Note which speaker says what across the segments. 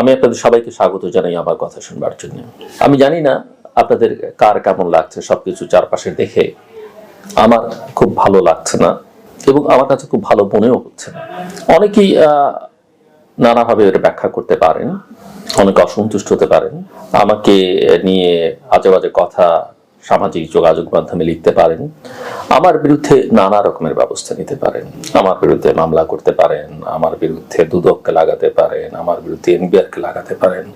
Speaker 1: আমি আপনাদের সবাইকে স্বাগত জানাই, আমার কথা শুনবার জন্য। আমি জানি না আপনাদের কার কেমন লাগছে, সবকিছু চারপাশে দেখে। আমার খুব ভালো লাগছে না, এবং আমার কাছে খুব ভালো মনেও হচ্ছে না। অনেকেই নানাভাবে এর ব্যাখ্যা করতে পারেন, অনেকে অসন্তুষ্ট হতে পারেন। আমাকে নিয়ে আজে বাজে কথা সামাজিক যোগাযোগ মাধ্যমে লিখতে পারেন। আমার বিরুদ্ধে নানা রকমের ব্যবস্থা নিতে পারেন। আমার বিরুদ্ধে মামলা করতে পারেন, আমার বিরুদ্ধে দুদককে লাগাতে পারেন, আমার বিরুদ্ধে এনবিআরকে লাগাতে পারেন,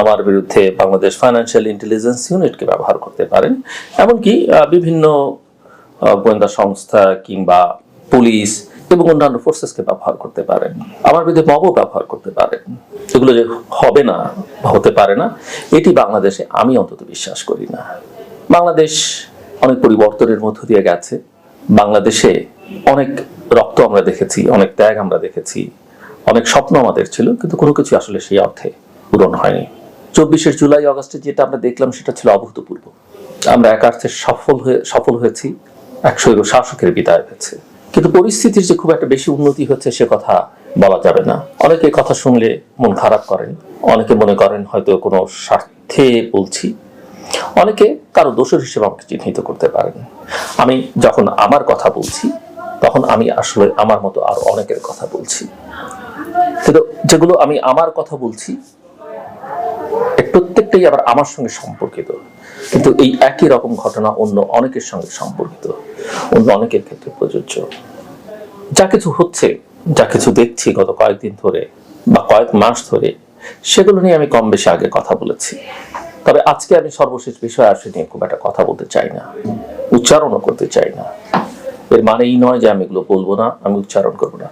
Speaker 1: আমার বিরুদ্ধে বাংলাদেশ ফাইন্যান্সিয়াল ইন্টেলিজেন্স ইউনিটকে ব্যবহার করতে পারেন। এমনকি বিভিন্ন গোয়েন্দা সংস্থা কিংবা পুলিশ এবং অন্যান্য ফোর্সেসকে ব্যবহার করতে পারেন। আমার বিরুদ্ধে মবও ব্যবহার করতে পারেন। এগুলো যে হবে না, হতে পারে না, এটি বাংলাদেশে আমি অন্তত বিশ্বাস করি না। বাংলাদেশ অনেক পরিবর্তনের মধ্য দিয়ে গেছে। বাংলাদেশে অনেক রক্ত আমরা দেখেছি, অনেক ত্যাগ আমরা দেখেছি, অনেক স্বপ্ন আমাদের ছিল, কিন্তু কোনো কিছু আসলে সেই অর্থে পূরণ হয়নি। চব্বিশে জুলাই আগস্টে যেটা আমরা দেখলাম সেটা ছিল অভূতপূর্ব। আমরা এক অর্থে সফল হয়ে, সফল হয়েছি এক শৈর শাসকের বিদায় হয়েছে। কিন্তু পরিস্থিতির যে খুব একটা বেশি উন্নতি হচ্ছে সে কথা বলা যাবে না। অনেকে কথা শুনলে মন খারাপ করেন, অনেকে মনে করেন হয়তো কোনো স্বার্থে বলছি অনেকে কারও দোষর হিসেবে আমাকে চিহ্নিত করতে পারেন। আমি যখন আমার কথা বলছি, তখন আমি আসলে আমার মতো আরও অনেকের কথা বলছি। কিন্তু যেগুলো আমি আমার কথা বলছি প্রত্যেকটাই আবার আমার সঙ্গে সম্পর্কিত। কিন্তু এই একই রকম ঘটনা অন্য অনেকের সঙ্গে সম্পর্কিত, অন্য অনেকের ক্ষেত্রে প্রযোজ্য। যা কিছু হচ্ছে, যা কিছু দেখছি গত কয়েকদিন ধরে বা কয়েক মাস ধরে, সেগুলো নিয়ে আমি কম বেশি আগে কথা বলেছি। তবে আজকে আমি সর্বশেষ বিষয় আসে নিয়ে খুব একটা কথা বলতে চাই না, উচ্চারণও করতে চাই না। এর মানে এই নয় যে আমি এগুলো বলব না, আমি উচ্চারণ করব না।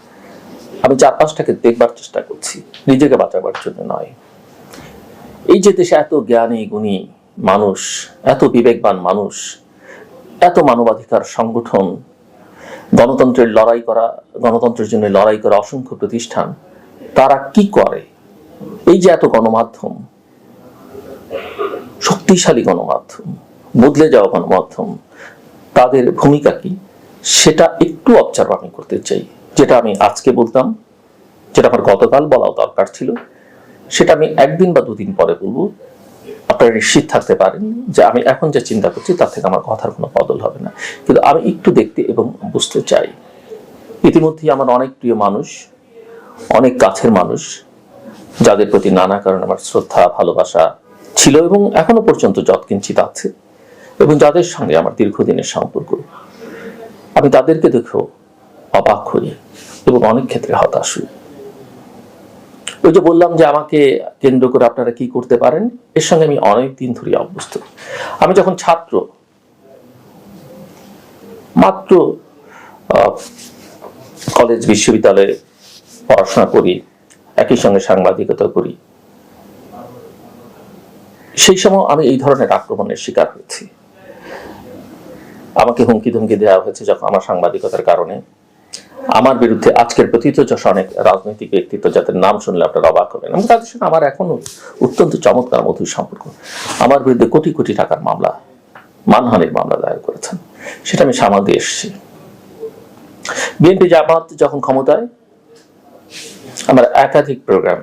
Speaker 1: আমি চারপাশটাকে দেখবার চেষ্টা করছি, নিজেকে বাঁচাবার জন্য নয়। এই যে দেশে এত জ্ঞানী, গুণী মানুষ, এত বিবেকবান মানুষ, এত মানবাধিকার সংগঠন, গণতন্ত্রের লড়াই করা, গণতন্ত্রের জন্য লড়াই করা অসংখ্য প্রতিষ্ঠান, তারা কি করে? এই যে এত গণমাধ্যম শক্তিশালী গণমাধ্যম, বদলে যাওয়া গণমাধ্যম, তাদের ভূমিকা কি? সেটা একটু অবজার্ভ আমি করতে চাই। যেটা আমি আজকে বলতাম, যেটা আমার গতকাল বলাও দরকার ছিল, সেটা আমি একদিন বা দুদিন পরে বলব। আপনারা নিশ্চিত থাকতে পারেন যে আমি এখন যে চিন্তা করছি, তার থেকে আমার কথার কোনো বদল হবে না। কিন্তু আমি একটু দেখতে এবং বুঝতে চাই। ইতিমধ্যেই আমার অনেক প্রিয় মানুষ, অনেক কাছের মানুষ, যাদের প্রতি নানা কারণে আমার শ্রদ্ধা, ভালোবাসা ছিল এবং এখনও পর্যন্ত যৎকিঞ্চিত আছে। এবং যাদের সঙ্গে আমার দীর্ঘদিনের সম্পর্ক, আমি তাদেরকে দেখেও অবাক হই এবং অনেক ক্ষেত্রে হতাশ হই। ওই যে বললাম যে আমাকে কেন্দ্র করে আপনারা কি করতে পারেন, এর সঙ্গে আমি অনেক দিন ধরে অভ্যস্ত। আমি যখন ছাত্র, মাত্র কলেজ, বিশ্ববিদ্যালয়ে পড়াশোনা করি, একই সঙ্গে সাংবাদিকতা করি সেই সময় আমি এই ধরনের আক্রমণের শিকার হয়েছি। আমাকে হুমকি ধুমকি দেওয়া হয়েছে যখন আমার সাংবাদিকতার কারণে। আমার বিরুদ্ধে আজকের প্রতীতযশ অনেক রাজনৈতিক ব্যক্তিত্ব যাদের নাম শুনলে আপনারা অবাক হবেন এবং তাদের সঙ্গে আমার এখনও অত্যন্ত চমৎকার মধুর সম্পর্ক। আমার বিরুদ্ধে কোটি কোটি টাকার মামলা, মানহানির মামলা দায়ের করেছেন। সেটা আমি সামাল দিয়ে এসেছি। বিএনপি জামাত যখন ক্ষমতায়, আমার একাধিক প্রোগ্রাম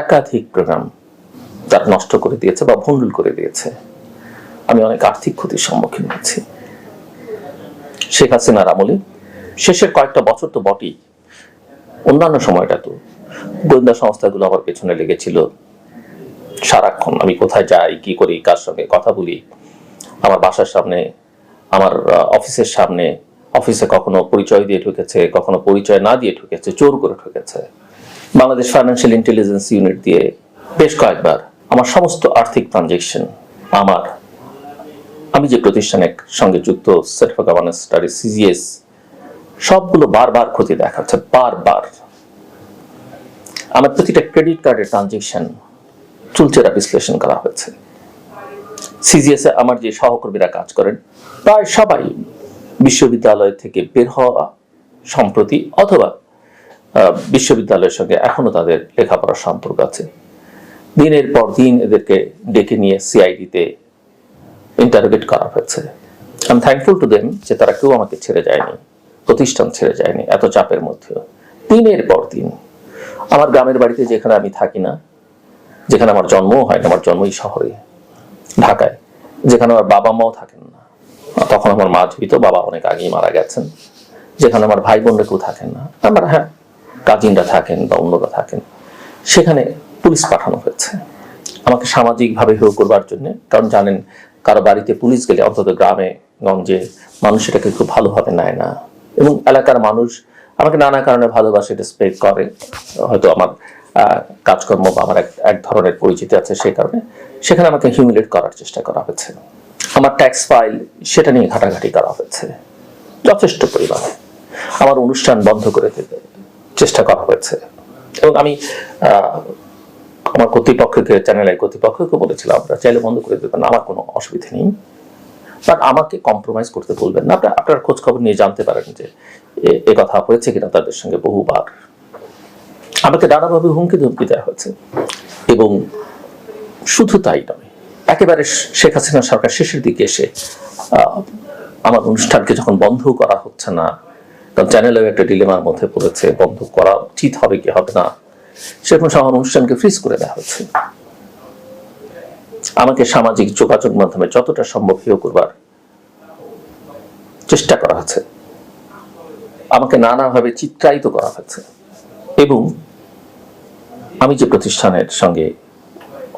Speaker 1: একাধিক প্রোগ্রাম তারা নষ্ট করে দিয়েছে বা ভণ্ডুল করে দিয়েছে। আমি অনেক আর্থিক ক্ষতির সম্মুখীন হয়েছি। শেখ হাসিনার আমলে শেষের কয়েকটা বছর তো বটেই। অন্যান্য সময়টা তো গোয়েন্দা সংস্থাগুলো আমার পেছনে লেগেছিল। সারাক্ষণ আমি কোথায় যাই, কি করি, কার সঙ্গে কথা বলি, আমার বাসার সামনে, আমার অফিসের সামনে, অফিসে কখনো পরিচয় দিয়ে ঢুকেছে, কখনো পরিচয় না দিয়ে ঢুকেছে, চোর করে ঢুকেছে। বাংলাদেশ ফাইন্যান্সিয়াল ইন্টেলিজেন্স ইউনিট দিয়ে বেশ কয়েকবার আমার সমস্ত আর্থিক ট্রানজেকশন আমার। আমি যে প্রতিষ্ঠানের সঙ্গে যুক্ত ফর গভর্নেন্স স্টাডি সিজিএস সবগুলো বারবার ক্ষতি দেখাচ্ছে, বারবার। আমার প্রতিটা ক্রেডিট কার্ডের ট্রানজেকশন চুলচেরা বিশ্লেষণ করা হয়েছে। সিজিএস এ আমার যে সহকর্মীরা কাজ করেন, প্রায় সবাই বিশ্ববিদ্যালয় থেকে বের হওয়া সম্প্রতি অথবা বিশ্ববিদ্যালয়ের সঙ্গে এখনও তাদের লেখাপড়ার সম্পর্ক আছে। দিনের পর দিন এদেরকে ডেকে নিয়ে সিআইডিতে ইন্টারোগেট করা হয়েছে। আমি থ্যাঙ্কফুল টু দেম যে তারা কেউ আমাকে ছেড়ে যায়নি, প্রতিষ্ঠান ছেড়ে যায়নি এত চাপের মধ্যেও। দিনের পর দিন, আমার গ্রামের বাড়িতে যেখানে আমি থাকি না, যেখানে আমার জন্মও হয় না, আমার জন্মই শহরে, ঢাকায়, যেখানে আমার বাবা মাও থাকেন না। তখন আমার মা জীবিত বাবা অনেক আগেই মারা গেছেন। যেখানে আমার ভাই বোনরা কেউ থাকেন না। আমার হ্যাঁ কাজিনরা থাকেন বা অন্যরা থাকেন। সেখানে পুলিশ পাঠানো হয়েছে। আমাকে সামাজিকভাবে হেয় করবার জন্য, কারণ জানেন, কারও বাড়িতে পুলিশ গেলে অন্তত গ্রামে, গঞ্জে মানুষ এটাকে খুব ভালোভাবে নেয় না। এবং এলাকার মানুষ আমাকে নানা কারণে ভালোবাসে রেসপেক্ট করে। হয়তো আমার কাজকর্ম বা আমার এক ধরনের পরিচিতি আছে সেই কারণে, সেখানে আমাকে হিউমিলেট করার চেষ্টা করা হয়েছে। আমার ট্যাক্স ফাইল সেটা নিয়ে ঘাটাঘাটি করা হয়েছে। যথেষ্ট পরিমাণে। আমার অনুষ্ঠান বন্ধ করে দিতে চেষ্টা করা হয়েছে। এবং আমি আমার কর্তৃপক্ষকে চ্যানেলের কর্তৃপক্ষকে বলেছিলাম, আপনারা চাইলে বন্ধ করে দেবেন, আমার কোনো অসুবিধা নেই। বাট আমাকে কম্প্রোমাইজ করতে বলবেন না, আপনার আপনার খোঁজ খবর নিয়ে জানতে পারেন যে এ- কথা হয়েছে কিনা তাদের সঙ্গে বহুবার। আমাকে নানাভাবে হুমকি ধুমকি দেওয়া হয়েছে। এবং শুধু তাই নয়, একেবারে শেখ হাসিনা সরকার শেষের দিকে এসে আমার অনুষ্ঠানকে যখন বন্ধ করা হচ্ছে না, কারণ চ্যানেলেও একটা ডিলেমার মধ্যে পড়েছে, বন্ধ করা উচিত হবে কি হবে না সেরকম আমার অনুষ্ঠানকে ফ্রিজ করে দেওয়া হচ্ছে। আমাকে সামাজিক যোগাযোগ মাধ্যমে যতটা সম্ভব হেয় করবার চেষ্টা করা হচ্ছে। আমাকে নানাভাবে চিত্রায়িত করা হচ্ছে। এবং আমি যে প্রতিষ্ঠানের সঙ্গে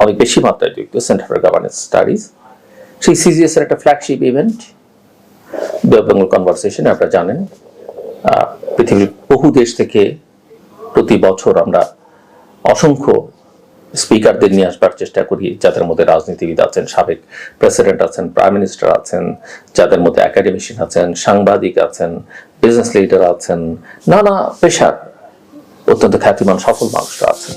Speaker 1: অনেক বেশি মাত্রায় যুক্ত সেন্টার ফর গভর্নেন্স স্টাডিজ সেই সিজিএস এর একটা ফ্ল্যাগশিপ ইভেন্ট বেঙ্গল কনভারসেশন আপনারা জানেন। পৃথিবীর বহু দেশ থেকে প্রতি বছর আমরা অসংখ্য স্পিকারদের নিয়ে আসবার চেষ্টা করি, যাদের মধ্যে রাজনীতিবিদ আছেন, সাবেক প্রেসিডেন্ট আছেন, প্রাইম মিনিস্টার আছেন, যাদের মধ্যে একাডেমিশিয়ান আছেন, সাংবাদিক আছেন, বিজনেস লিডার আছেন, নানা পেশার অত্যন্ত খ্যাতিমান সফল মানুষরা আছেন।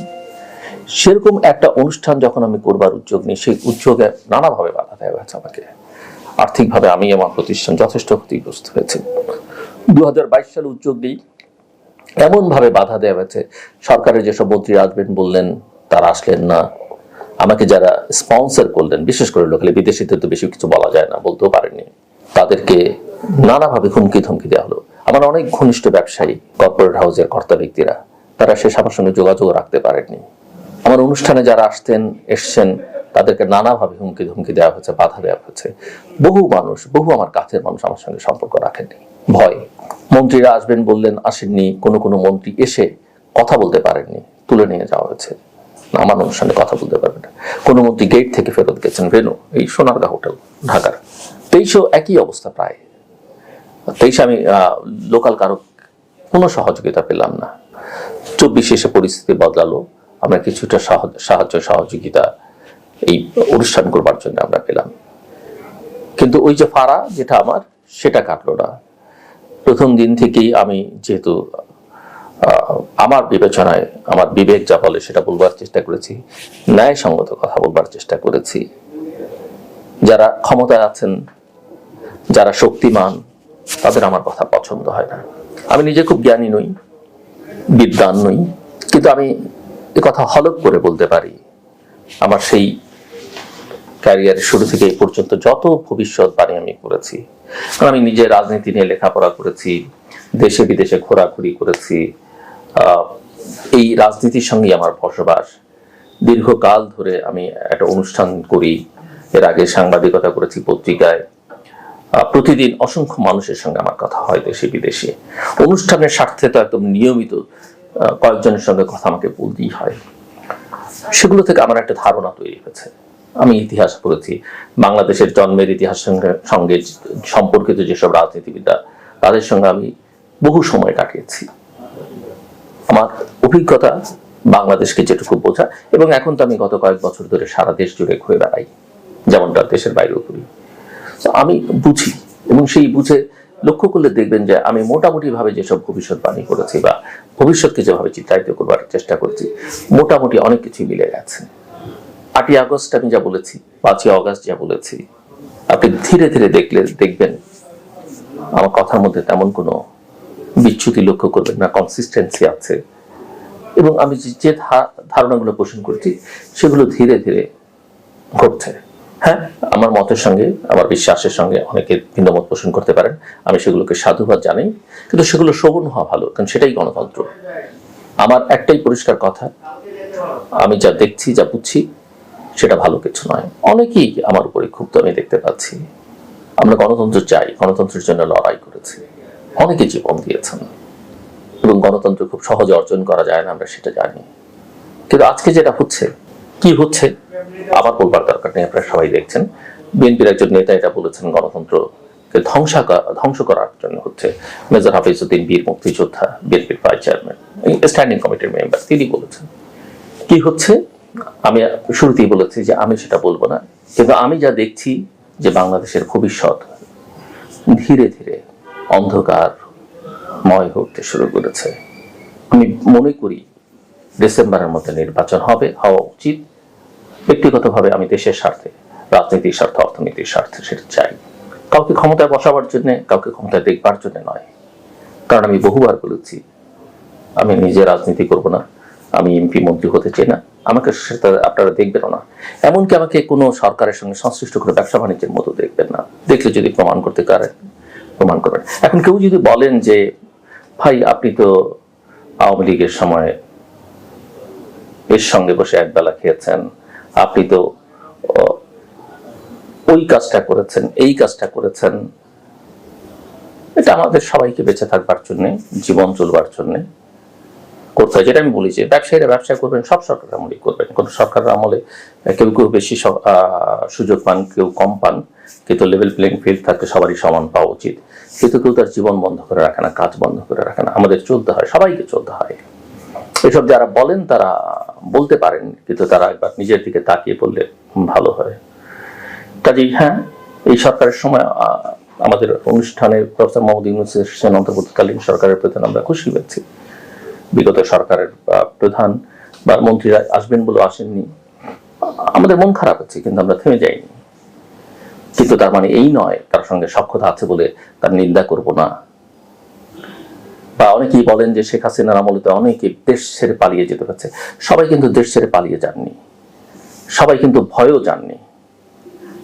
Speaker 1: সেরকম একটা অনুষ্ঠান যখন আমি করবার উদ্যোগ নিই, সেই উদ্যোগে নানাভাবে বাধা দেওয়া হয়েছে আমাকে। আর্থিকভাবে আমি আমার প্রতিষ্ঠান যথেষ্ট ক্ষতিগ্রস্ত হয়েছে। দু সালে উদ্যোগ নিই এমনভাবে বাধা দেওয়া হয়েছে। সরকারের যেসব মন্ত্রী আসবেন বললেন, তারা আসলেন না। আমাকে যারা স্পন্সর করলেন, বিশেষ করে লোকালে বিদেশিতে তো বেশি কিছু বলা যায় না, বলতেও পারেননি। তাদেরকে নানাভাবে হুমকি ধমকি দেওয়া হলো। আমার অনেক ঘনিষ্ঠ ব্যবসায়ী কর্পোরেট হাউসের কর্তা ব্যক্তিরা, তারা সে আমার সঙ্গে যোগাযোগ রাখতে পারেননি। আমার অনুষ্ঠানে যারা আসতেন, এসছেন, তাদেরকে নানাভাবে হুমকি ধমকি দেওয়া হয়েছে, বাধা দেওয়া হয়েছে। বহু মানুষ, বহু আমার কাছের মানুষ আমার সঙ্গে সম্পর্ক রাখেননি। ভয়। মন্ত্রীরা আসবেন বললেন, আসেননি। কোনো কোনো মন্ত্রী এসে কথা বলতে পারেননি, তুলে নিয়ে যাওয়া হয়েছে। আমার অনুষ্ঠানে কথা বলতে পারবে না। কোনো মন্ত্রী গেট থেকে ফেরত গেছেন রেনু এই সোনারগাঁ হোটেল, ঢাকার। তেইশেও একই অবস্থা প্রায়। তেইশে আমি লোকাল কারও কোনো সহযোগিতা পেলাম না। চব্বিশে এসে পরিস্থিতি বদলালো। আমরা কিছুটা সাহায্য, সহযোগিতা এই অনুষ্ঠান করবার জন্য আমরা পেলাম। কিন্তু ওই যে ফাড়া, যেটা আমার, সেটা কাটলো না। প্রথম দিন থেকেই আমি যেহেতু আমার বিবেচনায়, আমার বিবেক যা বলে সেটা বলবার চেষ্টা করেছি, ন্যায়সঙ্গত কথা বলবার চেষ্টা করেছি। যারা ক্ষমতায় আছেন, যারা শক্তিমান, তাদের আমার কথা পছন্দ হয় না। আমি নিজে খুব জ্ঞানী নই, বিদ্বান নই, কিন্তু আমি কথা হলক করে বলতে পারি, আমার সেই ক্যারিয়ারের শুরু থেকে এই পর্যন্ত যত ভবিষ্যৎবাণী আমি করেছি কারণ আমি নিজে রাজনীতি নিয়ে লেখাপড়া করেছি, দেশে বিদেশে ঘোরাঘুরি করেছি এই রাজনীতির সঙ্গে আমার বসবাস। দীর্ঘকাল ধরে আমি একটা অনুষ্ঠান করি, এর আগে সাংবাদিকতা করেছি পত্রিকায়। প্রতিদিন অসংখ্য মানুষের সঙ্গে আমার কথা হয় দেশে বিদেশে। অনুষ্ঠানের স্বার্থে তো একদম নিয়মিত কয়েকজনের সঙ্গে কথা আমাকে বলতেই হয়। সেগুলো থেকে আমার একটা ধারণা তৈরি হয়েছে। আমি ইতিহাস পড়েছি। বাংলাদেশের জন্মের ইতিহাস সঙ্গে সম্পর্কিত যেসব রাজনীতিবিদরা, তাদের সঙ্গে আমি বহু সময় কাটিয়েছি। আমার অভিজ্ঞতা বাংলাদেশকে যেটুকু বোঝা, এবং এখন তো আমি গত কয়েক বছর ধরে সারা দেশ জুড়ে ঘুরে বেড়াই, যেমনটা দেশের বাইরেও করি। তো আমি বুঝি, এবং সেই বুঝে লক্ষ্য করলে দেখবেন যে আমি মোটামুটি ভাবে যেসব ভবিষ্যৎবাণী করেছি বা ভবিষ্যৎকে যেভাবে চিত্রায়িত করবার চেষ্টা করছি, মোটামুটি অনেক কিছুই মিলে গেছে। আটই আগস্ট আমি যা বলেছি, পাঁচই অগস্ট যা বলেছি, আপনি ধীরে ধীরে দেখলে, দেখবেন আমার কথার মধ্যে তেমন কোনো বিচ্যুতি লক্ষ্য করবেন না কনসিস্টেন্সি আছে। এবং আমি যে- ধারণাগুলো পোষণ করছি, সেগুলো ধীরে ধীরে ঘটছে। হ্যাঁ আমার মতের সঙ্গে, আমার বিশ্বাসের সঙ্গে অনেকে ভিন্ন মত পোষণ করতে পারেন। আমি সেগুলোকে সাধুবাদ জানাই, কিন্তু সেগুলো শ্রবণ হওয়া ভালো, কারণ সেটাই গণতন্ত্র। আমার একটাই পরিষ্কার কথা, আমি যা দেখছি, যা বুঝছি সেটা ভালো কিছু নয়। অনেকেই আমার উপরে ক্ষুব্ধ, আমি দেখতে পাচ্ছি। আমরা গণতন্ত্র চাই, গণতন্ত্রের জন্য লড়াই করেছি। অনেকে জীবন দিয়েছেন। এবং গণতন্ত্র খুব সহজে অর্জন করা যায় না, আমরা সেটা জানি। কিন্তু আজকে যেটা হচ্ছে, কি হচ্ছে? আবার বলবার দরকার নেই, আপনারা সবাই দেখছেন। বিএনপির একজন নেতা এটা বলেছেন, গণতন্ত্রকে ধ্বংস ধ্বংস করার জন্য হচ্ছে মেজর হাফিজউদ্দিন বীর মুক্তিযোদ্ধা, বিএনপির ভাইস চেয়ারম্যান স্ট্যান্ডিং কমিটির মেম্বার তিনি বলেছেন। কি হচ্ছে? আমি শুরুতেই বলেছি যে আমি সেটা বলব না। কিন্তু আমি যা দেখছি যে বাংলাদেশের ভবিষ্যৎ ধীরে ধীরে অন্ধকার ময় হতে শুরু করেছে। আমি মনে করি ডিসেম্বরের মধ্যে নির্বাচন হবে, হওয়া উচিত। ব্যক্তিগতভাবে আমি দেশের স্বার্থে, রাজনীতির স্বার্থে, অর্থনীতির স্বার্থে সেটা চাই। কাউকে ক্ষমতায় বসাবার জন্য, কাউকে ক্ষমতায় দেখবার জন্য নয়। কারণ আমি বহুবার বলেছি, আমি নিজে রাজনীতি করব না, আমি এমপি মন্ত্রী হতে চাই না। আমাকে সেটা আপনারা দেখবেন না। এমনকি আমাকে কোনো সরকারের সঙ্গে সংশ্লিষ্ট করে ব্যবসা বাণিজ্যের মতো দেখবেন না। দেখলে যদি প্রমাণ করতে পারেন প্রমাণ করবেন। এখন কেউ যদি বলেন যে, ভাই, আপনি তো আওয়ামী লীগের সময় এর সঙ্গে বসে একবেলা খেয়েছেন, আপনি তো ওই কাজটা করেছেন, এই কাজটা করেছেন। এটা আমাদের সবাইকে বেঁচে থাকবার জন্যে, জীবন চলবার জন্য করতে হয়, যেটা আমি বলি যে ব্যবসায়ীরা ব্যবসা করবেন, সব সরকার আমলে করবেন। কোন সরকার আমলে কেউ কেউ বেশি সুযোগ পান, কেউ কম পান, কিন্তু লেভেল প্লেইং ফিল্ড থাকলে সবারই সমান পাওয়া উচিত। কিন্তু কেউ তার জীবন বন্ধ করে রাখে না, কাজ বন্ধ করে রাখে না, আমাদের চলতে হয়, সবাইকে চলতে হয়। এসব যারা বলেন তারা বলতে পারেন, কিন্তু তারা একবার নিজের দিকে তাকিয়ে বললে ভালো হয়। কাজেই হ্যাঁ এই সরকারের সময় আমাদের অনুষ্ঠানে প্রফেসর মোহাম্মদ ইউনুস এসেছেন অন্তর্বর্তীকালীন সরকারের প্রধান আমরা খুশি হয়েছি। বিগত সরকারের প্রধান বা মন্ত্রীরা আসবেন বলে আসেননি। আমাদের মন খারাপ হচ্ছে, কিন্তু আমরা থেমে যাইনি। কিন্তু তার মানে এই নয়, তার সঙ্গে সক্ষতা আছে বলে তার নিন্দা করব না। বা অনেকেই বলেন যে শেখ হাসিনার আমলে তো অনেকে দেশ ছেড়ে পালিয়ে যেতে পারছে। সবাই কিন্তু দেশ ছেড়ে পালিয়ে যাননি। সবাই কিন্তু ভয়ও যাননি।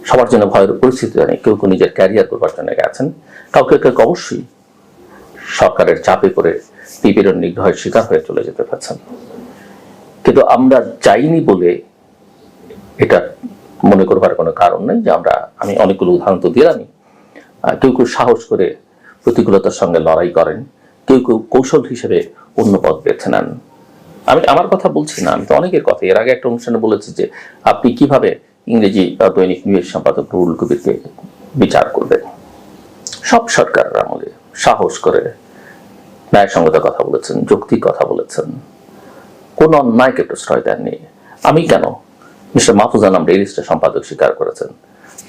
Speaker 1: সবার জন্য ভয়ের পরিস্থিতি নেই কেউ কেউ নিজের ক্যারিয়ার করবার জন্য গেছেন। কাউকে কেউ অবশ্যই সরকারের চাপে করে নিপীড়ন নিগ্রহের শিকার হয়ে চলে যেতে পারছেন। কিন্তু আমরা যাইনি বলে এটা মনে করবার কোনো কারণ নেই যে আমরা আমি অনেকগুলো উদাহরণ তো দিলামই। কেউ কেউ সাহস করে প্রতিকূলতার সঙ্গে লড়াই করেন কেউ কেউ কৌশল হিসেবে অন্য পথ বেছে নেন। আমি আমার কথা বলছি না আমি তো অনেকের কথা। এর আগে একটা অনুষ্ঠানে বলেছি যে আপনি কীভাবে ইংরেজি আহ, দৈনিক নিউজ সম্পাদক রুল কবিরকে বিচার করবেন? সব সরকারের আমলে সাহস করে ন্যায়সঙ্গত কথা বলেছেন, যৌক্তিক কথা বলেছেন। কোন অন্যায়কে প্রশ্রয় দেননি। আমি কেন? মিস্টার মাহফুজান আমরা এই লিস্টের সম্পাদক স্বীকার করেছেন।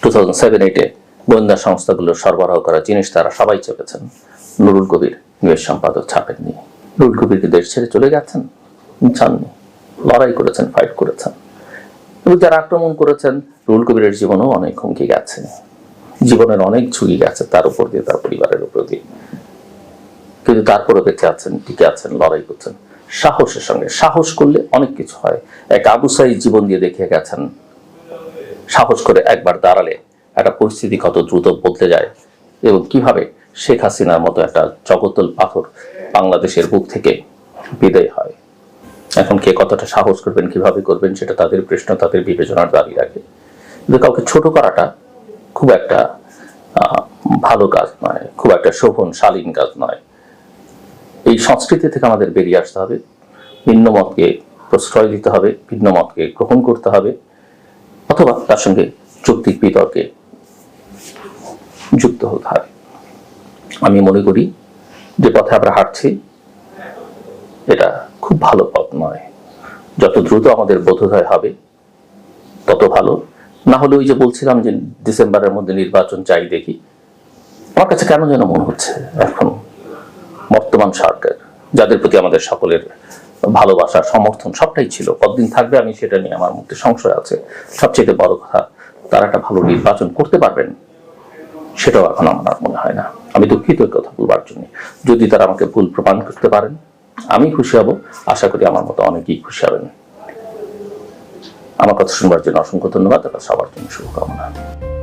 Speaker 1: টু থাউজেন্ড সেভেন এইটে গোয়েন্দা সংস্থাগুলোর সরবরাহ করা জিনিস তারা সবাই চেপেছেন। নুরুল কবির নিউজ সম্পাদক ছাপেননি। নুরুল কবির দেশ ছেড়ে চলে গেছেন? চাননি লড়াই করেছেন ফাইট করেছেন। এবং যারা আক্রমণ করেছেন রুল কবিরের জীবনেও অনেক হুমকি গেছে। জীবনের অনেক ঝুঁকি গেছে তার উপর দিয়ে, তার পরিবারের উপর দিয়ে। কিন্তু তারপরে বেঁচে আছেন, টিকে আছেন, লড়াই করছেন। সাহসের সঙ্গে। সাহস করলে অনেক কিছু হয়। এক আবু জীবন দিয়ে দেখে গেছেন, সাহস করে একবার দাঁড়ালে একটা পরিস্থিতি কত দ্রুত বদলে যায় এবং কীভাবে শেখ হাসিনার মতো একটা জগতল পাথর বাংলাদেশের বুক থেকে বিদায় হয়। এখন কে কতটা সাহস করবেন, কীভাবে করবেন, সেটা তাদের প্রশ্ন, তাদের বিবেচনার দাবি রাখে। কিন্তু কাউকে ছোট করাটা খুব একটা ভালো কাজ নয়, খুব একটা শোভন, শালীন কাজ নয়। এই সংস্কৃতি থেকে আমাদের বেরিয়ে আসতে হবে। ভিন্ন মতকে প্রশ্রয় দিতে হবে, ভিন্ন মতকে গ্রহণ করতে হবে, অথবা তার সঙ্গে যৌক্তিক বিতর্কে যুক্ত হতে হবে। আমি মনে করি যে পথে আমরা হাঁটছি, এটা খুব ভালো পথ নয়। যত দ্রুত আমাদের বোধোদয় হবে, তত ভালো। না হলে ওই যে বলছিলাম যে ডিসেম্বরের মধ্যে নির্বাচন চাই দেখি, আমার কাছে কেন যেন মনে হচ্ছে এখন বর্তমান সরকার, যাদের প্রতি আমাদের সকলের ভালোবাসা, সমর্থন সবটাই ছিল। কতদিন থাকবে আমি সেটা নিয়ে আমার মধ্যে সংশয় আছে। সবচেয়ে বড় কথা, তারা একটা ভালো নির্বাচন করতে পারবেন, সেটাও এখন আমার মনে হয় না। আমি দুঃখিত এই কথা বলবার জন্য। যদি তারা আমাকে ভুল প্রমাণ করতে পারেন, আমি খুশি হব। আশা করি আমার মতো অনেকেই খুশি হবেন। আমার কথা শুনবার জন্য অসংখ্য ধন্যবাদ। এবং সবার জন্য শুভকামনা।